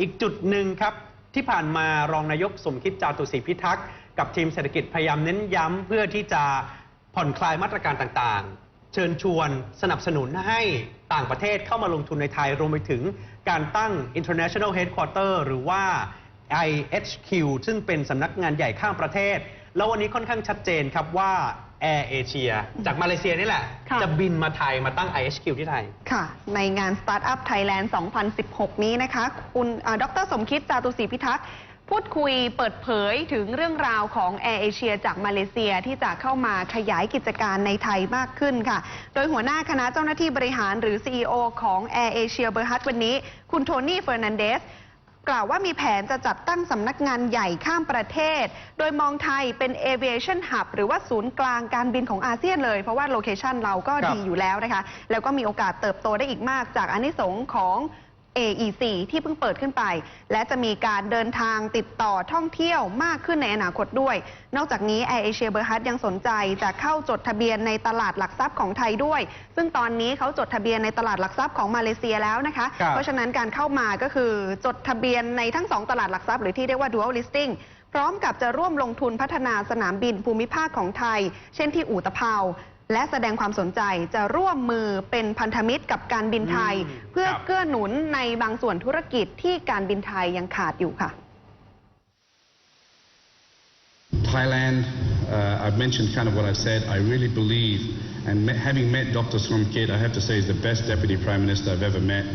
อีกจุดหนึ่งครับ ที่ผ่านมารองนายกสมคิดจาตุศรีพิทักษ์กับทีมเศรษฐกิจพยายามเน้นย้ำเพื่อที่จะผ่อนคลายมาตรการต่างๆ เชิญชวนสนับสนุนให้ต่างประเทศเข้ามาลงทุนในไทย รวมไปถึงการตั้ง international headquarter หรือว่า IHQ ซึ่งเป็นสำนักงานใหญ่ข้ามประเทศ แล้ววันนี้ค่อนข้างชัดเจนครับว่า Air Asia จากมาเลเซียนี่แหละ ค่ะ จะบินมาไทยมาตั้ง IHQ ที่ไทย ค่ะ ในงาน Startup Thailand 2016 นี้นะคะ คุณอ่าดรสมคิดจาตุศรีพิทักษ์ พูดคุยเปิดเผยถึงเรื่องราวของ Air Asia จากมาเลเซียที่จะเข้ามาขยายกิจการในไทยมากขึ้นค่ะ โดยหัวหน้าคณะเจ้าหน้าที่บริหารหรือ CEO ของ Air Asia เบอร์ฮัตวันนี้ คุณโทนี่เฟอร์นันเดส กล่าวว่ามีแผนจะจัดตั้งสำนักงานใหญ่ข้ามประเทศ โดยมองไทยเป็น aviation hub หรือว่าศูนย์กลางการบินของอาเซียนเลย เพราะว่าโลเคชันเราก็ดีอยู่แล้วนะคะ แล้วก็มีโอกาสเติบโตได้อีกมากจากอนิสงค์ของ AEC ที่เพิ่งเปิดขึ้นไป และจะมีการเดินทางติดต่อท่องเที่ยวมากขึ้นในอนาคตด้วย นอกจากนี้ Air Asia b e r h a t ยังสนใจจะเข้าจดทะเบียนในตลาดหลักทรัพย์ของไทยด้วย ซึ่งตอนนี้เขาจดทะเบียนในตลาดหลักทรัพย์ของมาเลเซียแล้วนะคะ ครับเพราะฉะนั้นการเข้ามาก็คือจดทะเบียนในทั้งสองตลาดหลักทรัพย์หรือที่เรียกว่า dual listing พร้อมกับจะร่วมลงทุนพัฒนาสนามบินภูมิภาคของไทย เช่นที่อู่ตะเภา และแสดงความสนใจจะร่วมมือเป็นพันธมิตรกับการบินไทยอืมเพื่อครับเกื้อหนุนในบางส่วนธุรกิจที่การบินไทยยังขาดอยู่ค่ะ Thailand, uh, I've mentioned kind of what I said. I really believe, and me- having met Dr. Somkit, I have to say he's the best deputy prime minister I've ever met.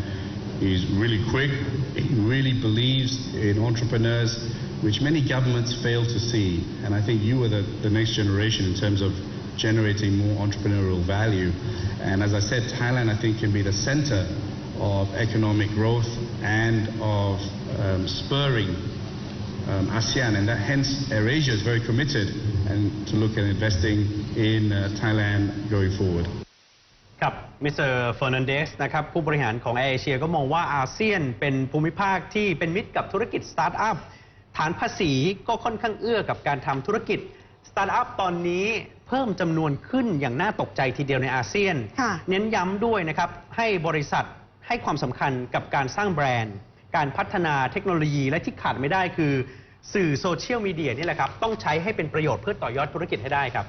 He's really quick. He really believes in entrepreneurs, which many governments fail to see. And I think you are the, the next generation in terms of generating more entrepreneurial value. And as I said, Thailand, I think, can be the center of economic growth and of um, spurring um, ASEAN, and that hence AirAsia is very committed and to look at investing in uh, Thailand going forward. ครับมิสเตอร์เฟอร์นันเดสนะครับผู้บริหารของแอร์เอเชียก็มองว่าอาเซียนเป็นภูมิภาคที่เป็นมิตรกับธุรกิจสตาร์ทอัพฐานภาษีก็ค่อนข้างเอื้อกับการทำธุรกิจ สตาร์ทอัพตอนนี้เพิ่มจำนวนขึ้นอย่างน่าตกใจทีเดียวในอาเซียน ค่ะ เน้นย้ำด้วยนะครับ ให้บริษัทให้ความสำคัญกับการสร้างแบรนด์ การพัฒนาเทคโนโลยีและที่ขาดไม่ได้คือ สื่อโซเชียลมีเดียนี่แหละครับ ต้องใช้ให้เป็นประโยชน์เพื่อต่อยอดธุรกิจให้ได้ครับ